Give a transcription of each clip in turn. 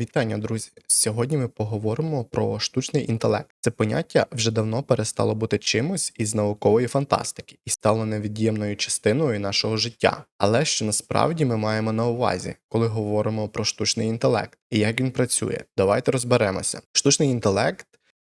Вітання, друзі! Сьогодні ми поговоримо про штучний інтелект. Це поняття вже давно перестало бути чимось із наукової фантастики і стало невід'ємною частиною нашого життя. Але що насправді ми маємо на увазі, коли говоримо про штучний інтелект і як він працює? Давайте розберемося. Штучний інтелект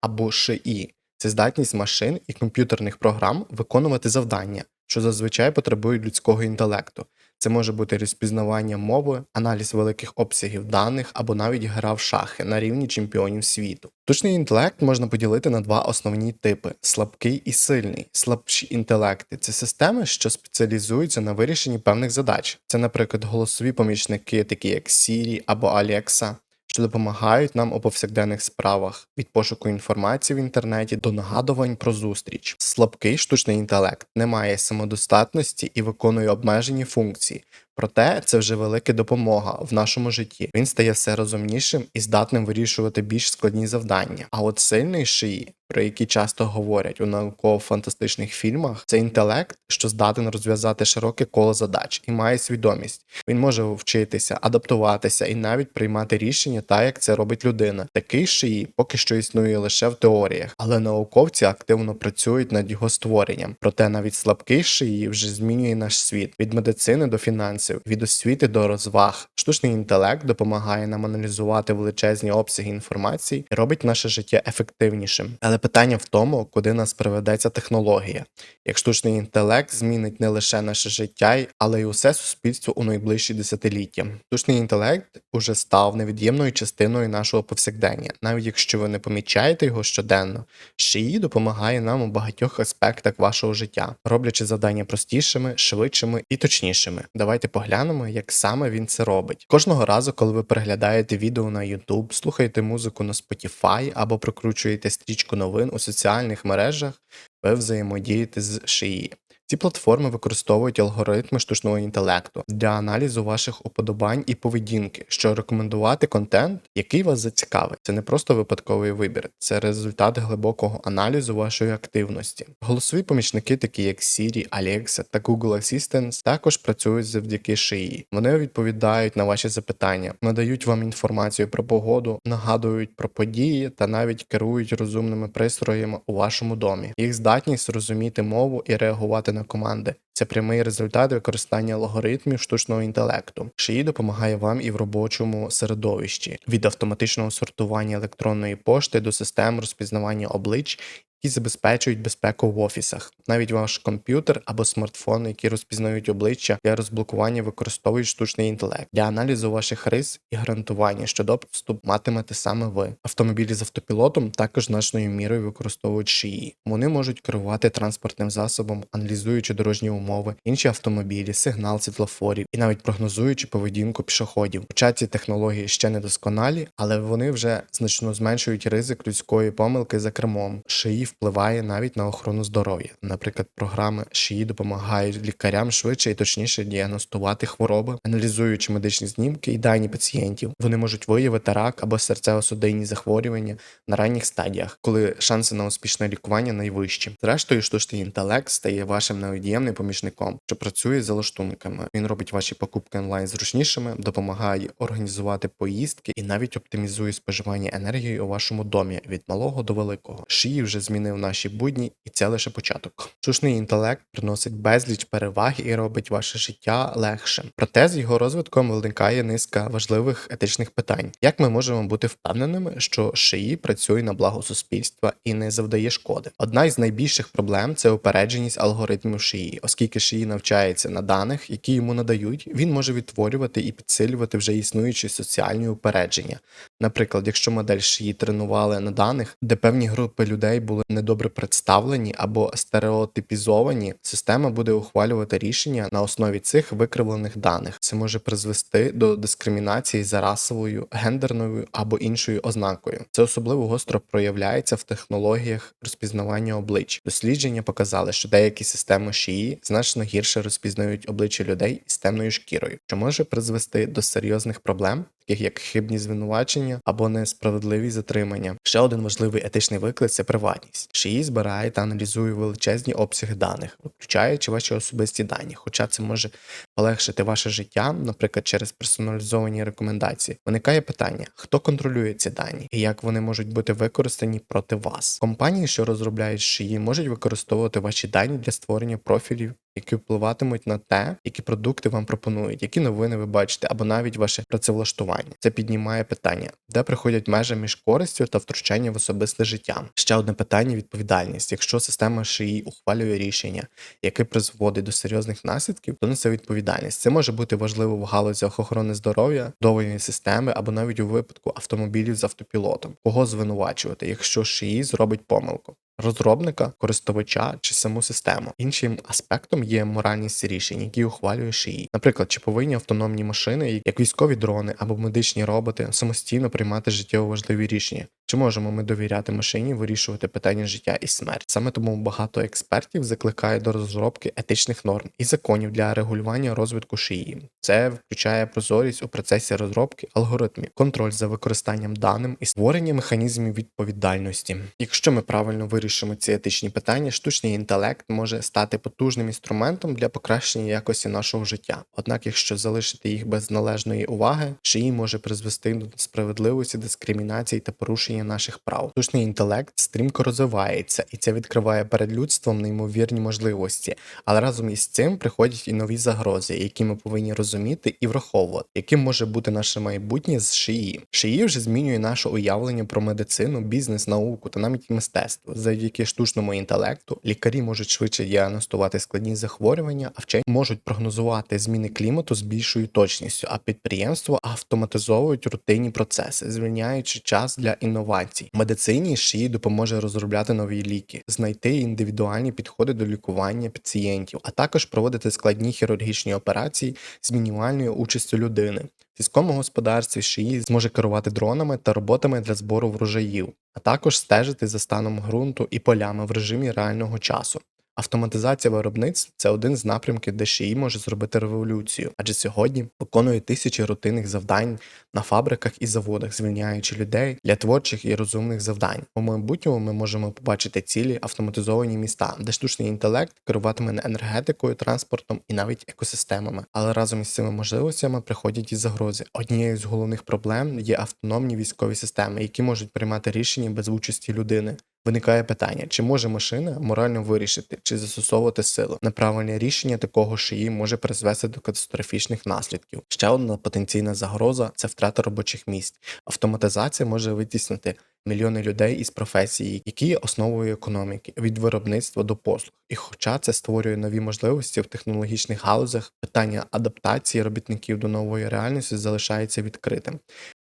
або ШІ це здатність машин і комп'ютерних програм виконувати завдання, що зазвичай потребують людського інтелекту. Це може бути розпізнавання мови, аналіз великих обсягів даних або навіть гра в шахи на рівні чемпіонів світу. Штучний інтелект можна поділити на два основні типи: слабкий і сильний. Слабші інтелекти це системи, що спеціалізуються на вирішенні певних задач. Це, наприклад, голосові помічники, такі як Siri або Alexa, що допомагають нам у повсякденних справах від пошуку інформації в інтернеті до нагадувань про зустріч. Слабкий штучний інтелект не має самодостатності і виконує обмежені функції. Проте це вже велика допомога в нашому житті. Він стає все розумнішим і здатним вирішувати більш складні завдання. А от сильний шиї, про який часто говорять у науково-фантастичних фільмах, це інтелект, що здатен розв'язати широке коло задач і має свідомість. Він може вчитися, адаптуватися і навіть приймати рішення, так як це робить людина. Такий шиї поки що існує лише в теоріях, але науковці активно працюють над його створенням. Проте навіть слабкий шиї вже змінює наш світ від медицини до фінансів, від освіти до розваг. Штучний інтелект допомагає нам аналізувати величезні обсяги інформації і робить наше життя ефективнішим. Але питання в тому, куди нас приведе ця технологія. Як штучний інтелект змінить не лише наше життя, але й усе суспільство у найближчі десятиліття. Штучний інтелект уже став невід'ємною частиною нашого повсякдення, навіть якщо ви не помічаєте його щоденно. ШИІ допомагає нам у багатьох аспектах вашого життя, роблячи завдання простішими, швидшими і точнішими. Давайте поглянемо, як саме він це робить. Кожного разу, коли ви переглядаєте відео на YouTube, слухаєте музику на Spotify або прокручуєте стрічку новин у соціальних мережах, ви взаємодієте з шиї. Ці платформи використовують алгоритми штучного інтелекту для аналізу ваших уподобань і поведінки, щоб рекомендувати контент, який вас зацікавить. Це не просто випадковий вибір, це результат глибокого аналізу вашої активності. Голосові помічники, такі як Siri, Alexa та Google Assistant, також працюють завдяки шиї. Вони відповідають на ваші запитання, надають вам інформацію про погоду, нагадують про події та навіть керують розумними пристроями у вашому домі. Їх здатність розуміти мову і реагувати на команди. Це прямий результат використання алгоритмів штучного інтелекту. що її допомагає вам і в робочому середовищі від автоматичного сортування електронної пошти до систем розпізнавання облич. Які забезпечують безпеку в офісах. Навіть ваш комп'ютер або смартфон, які розпізнають обличчя для розблокування, використовують штучний інтелект для аналізу ваших рис і гарантування, що доступ матимете саме ви. Автомобілі з автопілотом також значною мірою використовують шиї. Вони можуть керувати транспортним засобом, аналізуючи дорожні умови, інші автомобілі, сигнал світлофорів і навіть прогнозуючи поведінку пішоходів. Хоча ці технології ще не досконалі, але вони вже значно зменшують ризик людської помилки за кермом. Шиї впливає навіть на охорону здоров'я. Наприклад, програми ШІ допомагають лікарям швидше і точніше діагностувати хвороби, аналізуючи медичні знімки і дані пацієнтів. Вони можуть виявити рак або серцево-судинні захворювання на ранніх стадіях, коли шанси на успішне лікування найвищі. Зрештою, штучний інтелект стає вашим невід'ємним помічником, що працює за лаштунками. Він робить ваші покупки онлайн зручнішими, допомагає організувати поїздки і навіть оптимізує споживання енергії у вашому домі від малого до великого. Шиї вже змінив наші будні, і це лише початок. Штучний інтелект приносить безліч переваг і робить ваше життя легшим. Проте з його розвитком виникає низка важливих етичних питань. Як ми можемо бути впевненими, що ШИІ працює на благо суспільства і не завдає шкоди? Одна із найбільших проблем це упередженість алгоритмів ШИІ, оскільки ШИІ навчається на даних, які йому надають, він може відтворювати і підсилювати вже існуючі соціальні упередження. Наприклад, якщо модель ШИІ тренували на даних, де певні групи людей були недобре представлені або стереотипізовані, система буде ухвалювати рішення на основі цих викривлених даних. Це може призвести до дискримінації за расовою, гендерною або іншою ознакою. Це особливо гостро проявляється в технологіях розпізнавання облич. Дослідження показали, що деякі системи ШІІ значно гірше розпізнають обличчя людей із темною шкірою, що може призвести до серйозних проблем, таких як хибні звинувачення або несправедливі затримання. Ще один важливий етичний виклик це приватність. ШІІ збирає та аналізує величезні обсяги даних, включаючи ваші особисті дані, хоча це може полегшити ваше життя, наприклад, через персоналізовані рекомендації, виникає питання: хто контролює ці дані і як вони можуть бути використані проти вас. Компанії, що розробляють шиї, можуть використовувати ваші дані для створення профілів. Які впливатимуть на те, які продукти вам пропонують, які новини ви бачите, або навіть ваше працевлаштування. Це піднімає питання, де приходять межі між користю та втручанням в особисте життя. Ще одне питання: відповідальність. Якщо система шиї ухвалює рішення, яке призводить до серйозних наслідків, то несе відповідальність. Це може бути важливо в галузях охорони здоров'я, довольної системи або навіть у випадку автомобілів з автопілотом. Кого звинувачувати, якщо шиї зробить помилку? Розробника, користувача чи саму систему. Іншим аспектом є моральність рішень, які ухвалює шиї. Наприклад, чи повинні автономні машини, як військові дрони або медичні роботи, самостійно приймати життєво важливі рішення. Чи можемо ми довіряти машині вирішувати питання життя і смерті? Саме тому багато експертів закликають до розробки етичних норм і законів для регулювання розвитку шиї. Це включає прозорість у процесі розробки алгоритмів, контроль за використанням даним і створення механізмів відповідальності. Якщо ми правильно вирішимо ці етичні питання, штучний інтелект може стати потужним інструментом для покращення якості нашого життя. Однак, якщо залишити їх без належної уваги, шиї може призвести до справедливості, дискримінації та порушення наших прав. Штучний інтелект стрімко розвивається, і це відкриває перед людством неймовірні можливості, але разом із цим приходять і нові загрози, які ми повинні розуміти і враховувати, яким може бути наше майбутнє з шиї. Шиї вже змінює наше уявлення про медицину, бізнес, науку та навіть мистецтво. Завдяки штучному інтелекту лікарі можуть швидше діагностувати складні захворювання, а вчені можуть прогнозувати зміни клімату з більшою точністю, а підприємства автоматизовують рутинні процеси, звільняючи час для інновацій. Медицині шиї допоможе розробляти нові ліки, знайти індивідуальні підходи до лікування пацієнтів, а також проводити складні хірургічні операції з мінімальною участю людини. Сільському господарстві шиї зможе керувати дронами та роботами для збору врожаїв, а також стежити за станом ґрунту і полями в режимі реального часу. Автоматизація виробництв це один з напрямків, де ШІІ може зробити революцію, адже сьогодні виконує тисячі рутинних завдань на фабриках і заводах, звільняючи людей для творчих і розумних завдань. У майбутньому ми можемо побачити цілі автоматизовані міста, де штучний інтелект керуватиме енергетикою, транспортом і навіть екосистемами. Але разом із цими можливостями приходять і загрози. Однією з головних проблем є автономні військові системи, які можуть приймати рішення без участі людини. Виникає питання, чи може машина морально вирішити, чи застосовувати силу. Неправильне рішення такого шиї може призвести до катастрофічних наслідків. Ще одна потенційна загроза це втрата робочих місць. Автоматизація може витіснити мільйони людей із професії, які є основою економіки від виробництва до послуг. І хоча це створює нові можливості в технологічних галузях, питання адаптації робітників до нової реальності залишається відкритим.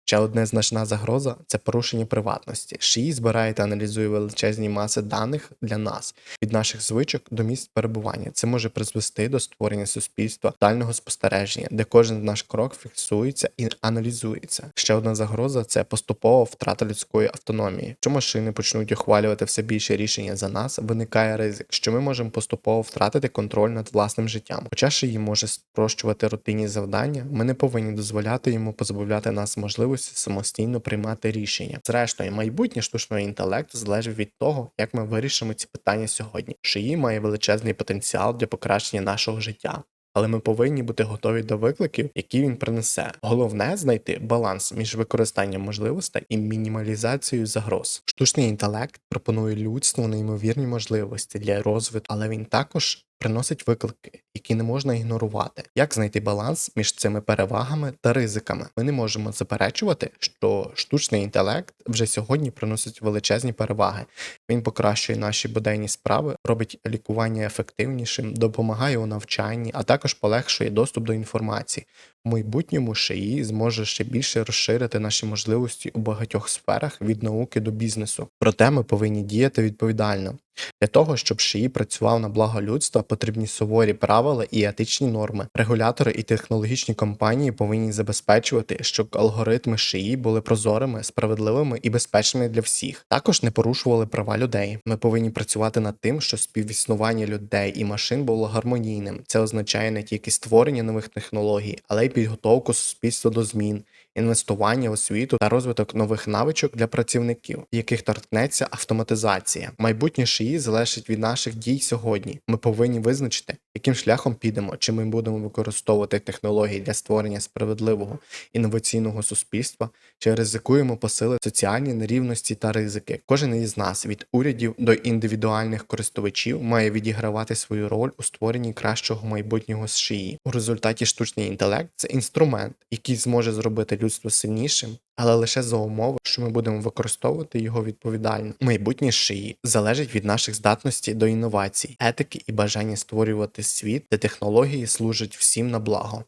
Ще одна значна загроза це порушення приватності. ШІ збирає та аналізує величезні маси даних для нас від наших звичок до місць перебування. Це може призвести до створення суспільства дальнього спостереження, де кожен наш крок фіксується і аналізується. Ще одна загроза це поступова втрата людської автономії. Якщо машини почнуть ухвалювати все більше рішення за нас, виникає ризик, що ми можемо поступово втратити контроль над власним життям. Хоча шиї може спрощувати рутинні завдання, ми не повинні дозволяти йому позбавляти нас можливості самостійно приймати рішення. Зрештою, майбутнє штучного інтелекту залежить від того, як ми вирішимо ці питання сьогодні. Шиї має величезний потенціал для покращення нашого життя. Але ми повинні бути готові до викликів, які він принесе. Головне знайти баланс між використанням можливостей і мінімалізацією загроз. Штучний інтелект пропонує людству неймовірні можливості для розвитку, але він також приносить виклики, які не можна ігнорувати. Як знайти баланс між цими перевагами та ризиками? Ми не можемо заперечувати, що штучний інтелект вже сьогодні приносить величезні переваги. Він покращує наші буденні справи, робить лікування ефективнішим, допомагає у навчанні, а також полегшує доступ до інформації. В майбутньому ШИІ зможе ще більше розширити наші можливості у багатьох сферах від науки до бізнесу. Проте ми повинні діяти відповідально. Для того, щоб ШИІ працював на благо людства, потрібні суворі правила і етичні норми. Регулятори і технологічні компанії повинні забезпечувати, щоб алгоритми ШИІ були прозорими, справедливими і безпечними для всіх. Також не порушували права людей. Ми повинні працювати над тим, щоб співіснування людей і машин було гармонійним. Це означає не тільки створення нових технологій, але й підготовку суспільства до змін, інвестування в освіту та розвиток нових навичок для працівників, яких торкнеться автоматизація. Майбутнє шиї залежить від наших дій сьогодні. Ми повинні визначити, Яким шляхом підемо? Чи ми будемо використовувати технології для створення справедливого інноваційного суспільства, чи ризикуємо посилити соціальні нерівності та ризики? Кожен із нас від урядів до індивідуальних користувачів має відігравати свою роль у створенні кращого майбутнього США. У результаті штучний інтелект це інструмент, який зможе зробити людство сильнішим, але лише за умови, що ми будемо використовувати його відповідально. Майбутнє шиї залежить від наших здатностей до інновацій, етики і бажання створювати світ, де технології служать всім на благо.